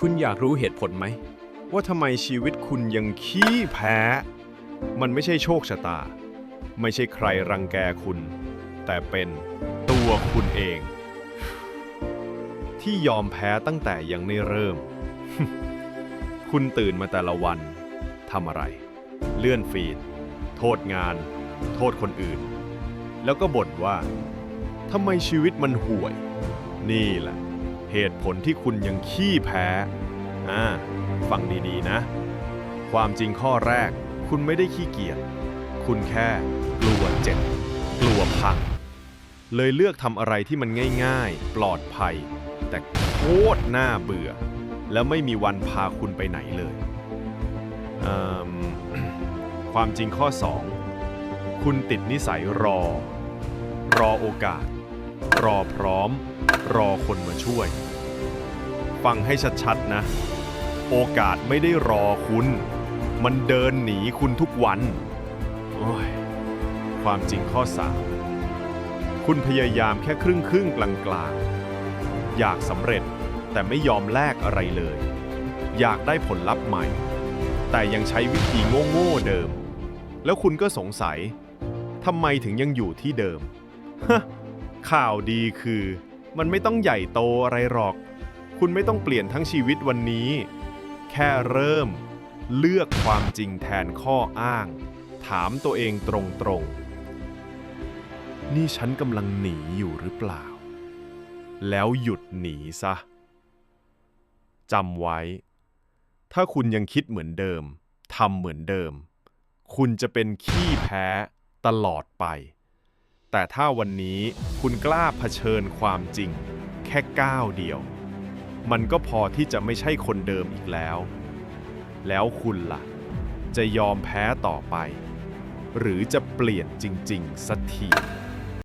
คุณอยากรู้เหตุผลไหม ว่าทำไมชีวิตคุณยังขี้แพ้ มันไม่ใช่โชคชะตา ไม่ใช่ใครรังแกคุณ แต่เป็นตัวคุณเอง ที่ยอมแพ้ตั้งแต่ยังไม่เริ่ม คุณตื่นมาแต่ละวันทำอะไร เลื่อนฟีด โทษงาน โทษคนอื่น แล้วก็บ่นว่าทำไมชีวิตมันห่วย นี่แหละ เหตุผลที่คุณยังขี้แพ้ อ่า ฟังดีๆนะ ความจริงข้อแรก คุณไม่ได้ขี้เกียจ คุณแค่กลัวเจ็บ กลัวพัง เลยเลือกทำอะไรที่มันง่ายๆ ปลอดภัย แต่โคตรน่าเบื่อ แล้วไม่มีวันพาคุณไปไหนเลยเความจริงข้อ 2 คุณติดนิสัยรอ รอโอกาส รอพร้อม รอคนมาช่วย ฟังให้ชัดๆนะ โอกาสไม่ได้รอคุณ มันเดินหนีคุณทุกวันโอ้ยความจริงข้อ3คุณพยายามแค่ครึ่งครึ่งๆกลางๆอยากสำเร็จแต่ไม่ยอมแลกอะไรเลย อยากได้ผลลัพธ์ใหม่ แต่ยังใช้วิธีโง่ๆเดิม แล้วคุณก็สงสัยทำไมถึงยังอยู่ที่เดิมฮะ ข่าวดีคือ มันไม่ต้องใหญ่โตอะไรหรอก คุณไม่ต้องเปลี่ยนทั้งชีวิตวันนี้ แค่เริ่ม เลือกความจริงแทนข้ออ้าง ถามตัวเองตรงๆ นี่ฉันกำลังหนีอยู่หรือเปล่า แล้วหยุดหนีซะจำไว้ ถ้าคุณยังคิดเหมือนเดิมทำเหมือนเดิม คุณจะเป็นขี้แพ้ตลอดไป แต่ถ้าวันนี้คุณกล้าเผชิญความจริง แค่ก้าวเดียว มันก็พอที่จะไม่ใช่คนเดิมอีกแล้ว แล้วคุณล่ะ จะยอมแพ้ต่อไป หรือจะเปลี่ยนจริง ๆ สักที